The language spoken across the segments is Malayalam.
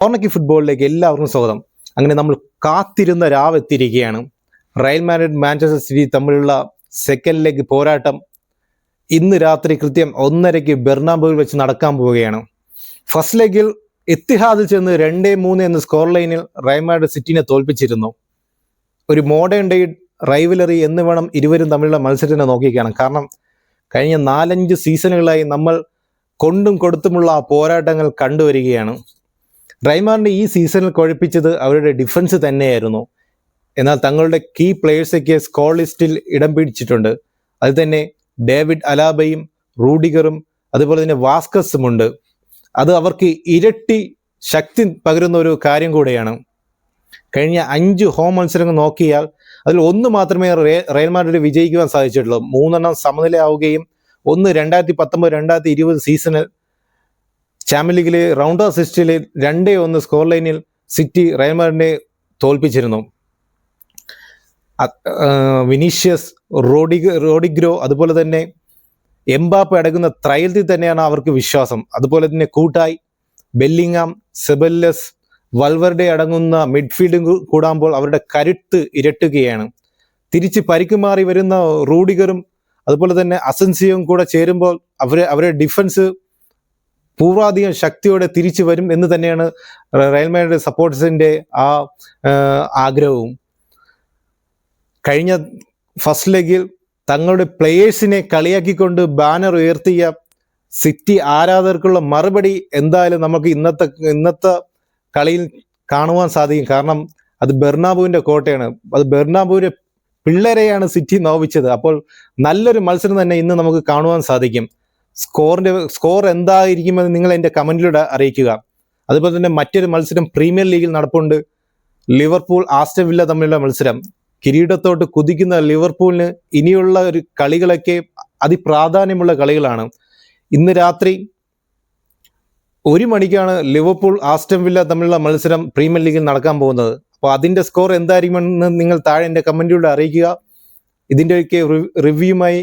കോർണക്കി ഫുട്ബോളിലേക്ക് എല്ലാവർക്കും സ്വാഗതം. അങ്ങനെ നമ്മൾ കാത്തിരുന്ന രാവെത്തിയിരിക്കുകയാണ്. റയൽ മാഡ്രിഡ് മാഞ്ചസ്റ്റർ സിറ്റി തമ്മിലുള്ള സെക്കൻഡ് ലെഗ് പോരാട്ടം. ഇന്ന് രാത്രി കൃത്യം ഒന്നരയ്ക്ക് ബെർണാബോയിൽ വെച്ച് നടക്കാൻ പോവുകയാണ്. ഫസ്റ്റ് ലെഗിൽ എത്തിഹാദിൽ ചെന്ന് രണ്ടേ മൂന്ന് എന്ന സ്കോർ ലൈനിൽ റയൽ മാഡ്രിഡ് സിറ്റിനെ തോൽപ്പിച്ചിരുന്നു. ഒരു മോഡേൺ ഡേ റൈവലറി എന്ന് വേണം ഇരുവരും തമ്മിലുള്ള മത്സരത്തിനെ നോക്കിക്കാണാം കാരണം കഴിഞ്ഞ നാലഞ്ച് സീസണുകളായി നമ്മൾ കൊണ്ടും കൊടുത്തുമുള്ള ആ പോരാട്ടങ്ങൾ കണ്ടുവരികയാണ്. റൈമാറിന്റെ ഈ സീസണിൽ കുഴപ്പിച്ചത് അവരുടെ ഡിഫൻസ് തന്നെയായിരുന്നു. എന്നാൽ തങ്ങളുടെ കീ പ്ലെയേഴ്സൊക്കെ സ്കോർ ലിസ്റ്റിൽ ഇടം പിടിച്ചിട്ടുണ്ട്. അത് തന്നെ ഡേവിഡ് അലാബയും റൂഡിഗറും അതുപോലെ തന്നെ വാസ്കസും ഉണ്ട്. അത് അവർക്ക് ഇരട്ടി ശക്തി പകരുന്ന ഒരു കാര്യം കൂടെയാണ്. കഴിഞ്ഞ അഞ്ച് ഹോം മത്സരങ്ങൾ നോക്കിയാൽ അതിൽ ഒന്ന് മാത്രമേ റയൽ മാഡ്രിഡ് വിജയിക്കുവാൻ സാധിച്ചിട്ടുള്ളൂ. മൂന്നെണ്ണം സമനിലയാവുകയും ഒന്ന് രണ്ടായിരത്തി പത്തൊമ്പത് രണ്ടായിരത്തി ഇരുപത് സീസണിൽ ചാമ്പ്യൻ ലീഗിലെ റൗണ്ട് അസിസ്റ്റിൽ രണ്ടേ ഒന്ന് സ്കോർ ലൈനിൽ സിറ്റി റയൽ മാഡ്രിഡിനെ തോൽപ്പിച്ചിരുന്നു. വിനീഷ്യസ് റോഡിഗ് റോഡിഗ്രോ അതുപോലെ തന്നെ എംബാപ്പ് അടങ്ങുന്ന ത്രയത്തിൽ തന്നെയാണ് അവർക്ക് വിശ്വാസം. അതുപോലെ തന്നെ കൂട്ടായി ബെല്ലിങ്ങാം സെബല്ലസ് വൾവറുടെ അടങ്ങുന്ന മിഡ്ഫീൽഡും കൂടാമ്പോൾ അവരുടെ കരുത്ത് ഇരട്ടുകയാണ്. തിരിച്ച് പരിക്ക് മാറി വരുന്ന റൂഡിഗറും അതുപോലെ തന്നെ അസൻസിയും കൂടെ ചേരുമ്പോൾ അവരെ അവരുടെ ഡിഫൻസ് പൂർവാധികം ശക്തിയോടെ തിരിച്ചു വരും എന്ന് തന്നെയാണ് റയൽ മാഡ്രിഡ് സപ്പോർട്ടേഴ്സിന്റെ ആ ആഗ്രഹവും. കഴിഞ്ഞ ഫസ്റ്റ് ലെഗിൽ തങ്ങളുടെ പ്ലേയേഴ്സിനെ കളിയാക്കിക്കൊണ്ട് ബാനർ ഉയർത്തിയ സിറ്റി ആരാധകർക്കുള്ള മറുപടി എന്തായാലും നമുക്ക് ഇന്നത്തെ ഇന്നത്തെ കളിയിൽ കാണുവാൻ സാധിക്കും. കാരണം അത് ബെർണാബുവിന്റെ കോട്ടയാണ്. അത് ബെർണാബുവിന്റെ പിള്ളേരെയാണ് സിറ്റി നോവിച്ചത്. അപ്പോൾ നല്ലൊരു മത്സരം തന്നെ ഇന്ന് നമുക്ക് കാണുവാൻ സാധിക്കും. സ്കോറിന്റെ സ്കോർ എന്തായിരിക്കുമെന്ന് നിങ്ങൾ എന്റെ കമന്റിലൂടെ അറിയിക്കുക. അതുപോലെ തന്നെ മറ്റൊരു മത്സരം പ്രീമിയർ ലീഗിൽ നടപ്പുണ്ട്. ലിവർപൂൾ ആസ്റ്റൻ വില്ല തമ്മിലുള്ള മത്സരം. കിരീടത്തോട്ട് കുതിക്കുന്ന ലിവർപൂളിന് ഇനിയുള്ള ഒരു കളികളൊക്കെ അതിപ്രാധാന്യമുള്ള കളികളാണ്. ഇന്ന് രാത്രി ഒരു മണിക്കാണ് ലിവർപൂൾ ആസ്റ്റൻ വില്ല തമ്മിലുള്ള മത്സരം പ്രീമിയർ ലീഗിൽ നടക്കാൻ പോകുന്നത്. അപ്പോൾ അതിന്റെ സ്കോർ എന്തായിരിക്കുമെന്ന് നിങ്ങൾ താഴെ എന്റെ കമന്റിലൂടെ അറിയിക്കുക. ഇതിന്റെയൊക്കെ റിവ്യൂമായി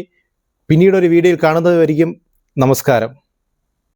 പിന്നീട് ഒരു വീഡിയോയിൽ കാണുന്നതായിരിക്കും. നമസ്കാരം.